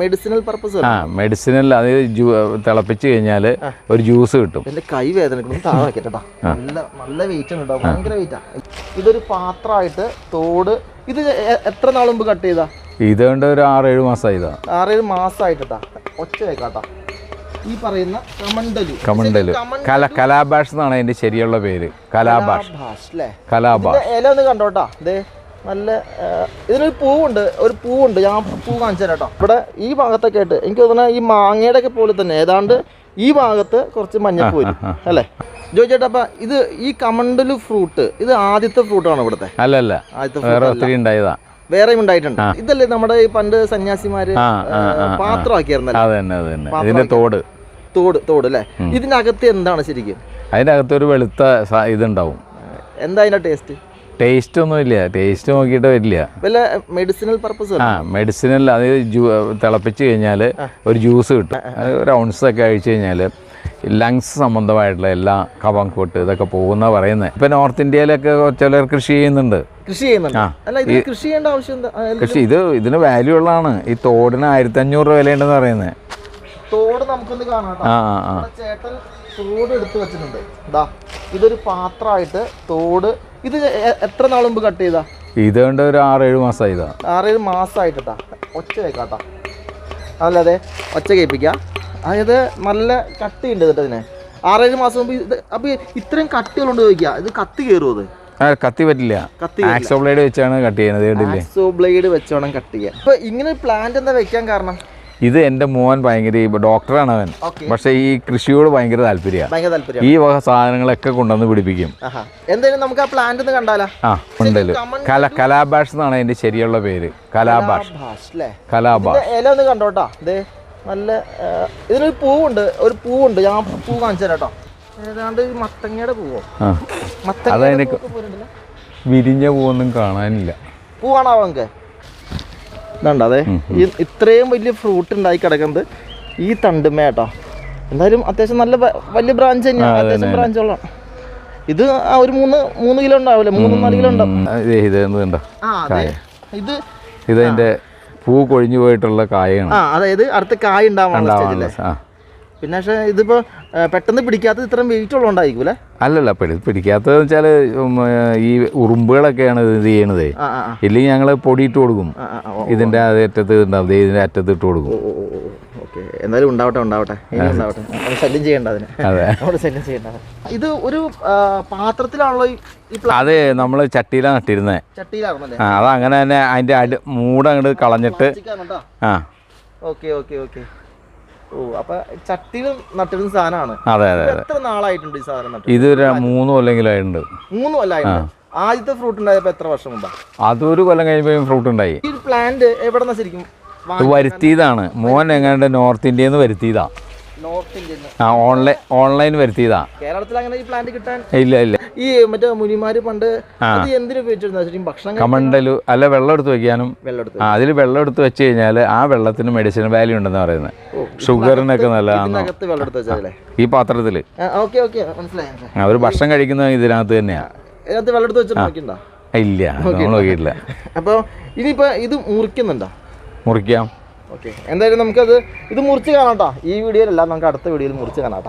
Medicinal purpose ആ medicinal അത് തിളപ്പിച്ച് കഴിഞ്ഞാൽ ഒരു ജ്യൂസ് കിട്ടും. എന്റെ കൈ വേദന താഴെട്ടാ നല്ല നല്ല വെയിറ്റ് ആണ് കേട്ടോ ഭയങ്കര വെയിറ്റാ ഇതൊരു പാത്രമായിട്ട് തോട് ഇത് എത്ര നാൾ മുമ്പ് കട്ട് ചെയ്താ? ഇതുകൊണ്ട് ഒരു ആറേഴ് മാസമായി ഇതാ ആറേഴ് മാസമായിട്ടാ ഒച്ച വെക്കാട്ടാ ഈ പറയുന്ന കമണ്ടലു. കമണ്ടൽ. കല കലാഭാഷ് എന്നാണ് അതിന്റെ ശരിയുള്ള പേര്. കലാഭാഷ്. കലാഭാഷ് ഇല ഒന്ന് കണ്ടോട്ടാ. ദേ നല്ല ഇതിനൊരു പൂവുണ്ട്. ഒരു പൂവുണ്ട്. ഞാൻ പൂ കാണിച്ചു തരാം കേട്ടോ. ഇവിടെ ഈ ഭാഗത്തൊക്കെ ആയിട്ട് എനിക്ക് തോന്നുന്നത് ഈ മാങ്ങയുടെ ഒക്കെ പോലെ തന്നെ. ഏതാണ്ട് ഈ ഭാഗത്ത് കുറച്ച് മഞ്ഞപ്പൂ വരും. അല്ലേ? ജോയി ചേട്ടാ അപ്പൊ ഇത് ഈ കമണ്ടലു ഫ്രൂട്ട് ഇത് ആദ്യത്തെ ഫ്രൂട്ടാണ് ഇവിടുത്തെ? അല്ലല്ല. ആദ്യത്തെ ഉണ്ടായതാ. വേറെയും ഉണ്ടായിട്ടുണ്ട്. ഇതല്ലേ നമ്മുടെ ഈ പണ്ട് സന്യാസിമാര് പാത്രമാക്കിയായിരുന്നല്ലോ? ഇതിന്റെ തോട്. തോട് തോട് അല്ലേ? ഇതിനകത്ത് എന്താണ് ശരിക്കും? അതിനകത്ത് ഒരു വെളുത്ത ഇതുണ്ടാവും. എന്താ അതിന്റെ ടേസ്റ്റ് ടേസ്റ്റ് ഒന്നും ഇല്ല ടേസ്റ്റ് നോക്കിയിട്ട് വരില്ല. വല്ല മെഡിസിനൽ പർപ്പസ് ആ മെഡിസിനൽ അത് തിളപ്പിച്ച് കഴിഞ്ഞാൽ ഒരു ജ്യൂസ് കിട്ടും. അത് ഒരു ഔൺസ് ഒക്കെ കഴിച്ചു കഴിഞ്ഞാൽ ലങ്സ് സംബന്ധമായിട്ടുള്ള എല്ലാ കഫം കൊട്ട് ഇതൊക്കെ പോകുന്ന പറയുന്നത് ഇപ്പൊ നോർത്ത് ഇന്ത്യയിലൊക്കെ ചിലർ കൃഷി ചെയ്യുന്നുണ്ട്. കൃഷി ചെയ്യുന്നുണ്ട്. കൃഷി ചെയ്യേണ്ട ആവശ്യം കൃഷി ഇത് ഇതിന് വാല്യൂ ഉള്ളതാണ്. ഈ തോടിന് ആയിരത്തി അഞ്ഞൂറ് രൂപ വിലയുണ്ടെന്ന് പറയുന്നത് തോട് നമുക്കൊന്ന് കാണാം ആ ആ ആ. ചേട്ടൻ തോട് എടുത്തു വെച്ചിട്ടുണ്ട്. ഇതൊരു പാത്രമായിട്ട് തോട് ഇത് എത്ര നാൾ മുമ്പ് കട്ട് ചെയ്താ? ഇത് കണ്ട് ഒരു ആറേഴ് മാസമായി ആറേഴ് മാസമായിട്ടാ ഒച്ച കേൾക്കാട്ടാ അല്ലാതെ ഒച്ച കേൾപ്പിക്കാം. അതായത് നല്ല കട്ടിയുണ്ട് കേട്ടോ ഇതിന്. ആറേഴ് മാസം മുമ്പ് ഇത് അപ്പൊ ഇത്രയും കട്ടികളുണ്ട് ചോദിക്കുക ഇത് കത്തി കയറുമോ അത് കത്തി പറ്റില്ല. ആക്സോ ബ്ലേഡ് വെച്ചാണ് കട്ട് ചെയ്യുന്നത് കേട്ടില്ലേ ആക്സോ ബ്ലേഡ് വെച്ചോണം കട്ട് ചെയ്യാൻ. അപ്പൊ ഇങ്ങനെ പ്ലാന്റ് എന്താ വെക്കാൻ കാരണം? ഇത് എന്റെ മോൻ ഭയങ്കര ഡോക്ടറാണ് അവൻ. പക്ഷെ ഈ കൃഷിയോട് ഭയങ്കര താല്പര്യമാണ് ഈ വക സാധനങ്ങളൊക്കെ കൊണ്ടുവന്ന് പിടിപ്പിക്കും. എന്തായാലും നമുക്ക് ആ പ്ലാന്റ് ഒന്ന് കണ്ടാലോ? ആ ഉണ്ടല്ലോ. കല കലാഭാഷ് എന്നാണ് അതിന്റെ ശരിയുള്ള പേര്. കലാഭാഷ്. കലാഭാഷ് ഇല ഒന്ന് കണ്ടോട്ടാ ദേ നല്ല ഇതിനൊരു പൂവുണ്ട്. ഒരു പൂവുണ്ട്. ഞാൻ പൂ കാണിച്ചു തരാട്ടോ ഏതാണ്ട് മത്തങ്ങയുടെ പൂവോ? പോലുണ്ടല്ലോ. വിരിഞ്ഞ പൂവൊന്നും കാണാനില്ല. പൂ കാണാവോ നമുക്ക് ഇതുണ്ട്. അതെ. ഈ ഇത്രയും വലിയ ഫ്രൂട്ട് ഉണ്ടായി കിടക്കുന്നത് ഈ തണ്ടുമേ കേട്ടോ. എന്തായാലും അത്യാവശ്യം നല്ല വലിയ ബ്രാഞ്ച് തന്നെയാണ് അത്യാവശ്യം ബ്രാഞ്ചുള്ള ഇത് ആ ഒരു മൂന്ന് മൂന്ന് കിലോ ഉണ്ടാവില്ല? മൂന്ന് നാല് കിലോ ഉണ്ടാവും ഇത് ഇത് എന്തുണ്ടോ? പൂ കൊഴിഞ്ഞു പോയിട്ടുള്ള കായാണ് അതായത് അടുത്ത കായ ഉണ്ടാവാനുള്ള പിന്നെ പക്ഷേ ഇതിപ്പോൾ പെട്ടെന്ന് പിടിക്കാത്തത് ഇത്രയും വെയിറ്റ് ഉള്ളതുകൊണ്ടായിരിക്കും അല്ലേ? അല്ലല്ല പിടി പിടിക്കാത്തത് വെച്ചാൽ ഈ ഉറുമ്പുകളൊക്കെയാണ് ഇത് ചെയ്യണത്. ഇല്ലെങ്കിൽ ഞങ്ങൾ പൊടിയിട്ട് കൊടുക്കും. ഇതിന്റെ അറ്റത്ത് ഉണ്ടാവും ഇതിന്റെ ഇതിന്റെ അറ്റത്ത് ഇട്ട് കൊടുക്കും. ഓക്കെ. എന്തായാലും ഉണ്ടാവട്ടെ ഉണ്ടാവട്ടെ. ഇനി ഉണ്ടാവട്ടെ. നമ്മൾ ശല്യം ചെയ്യേണ്ട അതിന്. നമ്മൾ ശല്യം ചെയ്യേണ്ട. ഇത് ഒരു പാത്രത്തിലാണല്ലോ അതെ നമ്മൾ ചട്ടിയിലാണ് നട്ടിരുന്നത് ചട്ടിയിലാണല്ലേ? അത് അങ്ങനെ തന്നെ അതിന്റെ അടി മൂടങ്ങട് കളഞ്ഞിട്ട് ആ. Okay okay okay. ഓ അപ്പൊ ചട്ടിയിൽ നട്ടിരുന്ന സാധനമാണ്. അതെ അതെ എത്ര നാളായിട്ടുണ്ട് ഈ സാധനം ഇതൊരു മൂന്ന് കൊല്ലെങ്കിലും ആയിട്ടുണ്ട്. മൂന്ന് കൊല്ലായിട്ടുണ്ട്? ആദ്യത്തെ ഫ്രൂട്ട് ഉണ്ടായപ്പോ എത്ര വർഷം മുമ്പാ? അതൊരു കൊല്ലം കഴിയുമ്പോൾ ഫ്രൂട്ട് ഉണ്ടായി. ഈ പ്ലാന്റ് എവിടെന്നാ ശരിക്കും വരുത്തിയതാണ്. മോൻ എങ്ങാണ്ട് നോർത്ത് ഇന്ത്യയിൽ നിന്ന് വരുത്തിയതാ ആ ഓൺലൈൻ ഓൺലൈൻ വരുത്തിയതാ. കേരളത്തിൽ അങ്ങനെ ഈ പ്ലാന്റ് കിട്ടാൻ ഇല്ല ഇല്ല. ഈ മറ്റേ മുനിമാര് പണ്ട് ഇത് എന്തിനു ഉപയോഗിച്ചിരുന്നു? ഭക്ഷണം കമണ്ടലു അല്ല വെള്ളം എടുത്ത് വെക്കാനും. അതിൽ വെള്ളം എടുത്ത് വെച്ച് കഴിഞ്ഞാൽ ആ വെള്ളത്തിന് മെഡിസിൻ വാല്യൂ ഉണ്ടെന്ന് പറയുന്നത് ഷുഗറിനൊക്കെ നല്ലതാണ് ഈ പാത്രത്തിൽ. അവർ ഭക്ഷണം കഴിക്കുന്ന ഇതിനകത്ത് തന്നെയാണ് ഇതിനകത്ത് വെള്ളം എടുത്ത് ഇല്ല നമ്മൾ നോക്കിയിട്ടില്ല. അപ്പോൾ ഇനിയിപ്പോ ഇത് മുറിക്കുന്നുണ്ടോ? മുറിക്കാം. ഓക്കെ. എന്തായാലും നമുക്കത് ഇത് മുറിച്ച് കാണാട്ടോ ഈ വീഡിയോയിലല്ല നമുക്ക് അടുത്ത വീഡിയോയിൽ മുറിച്ച് കാണാം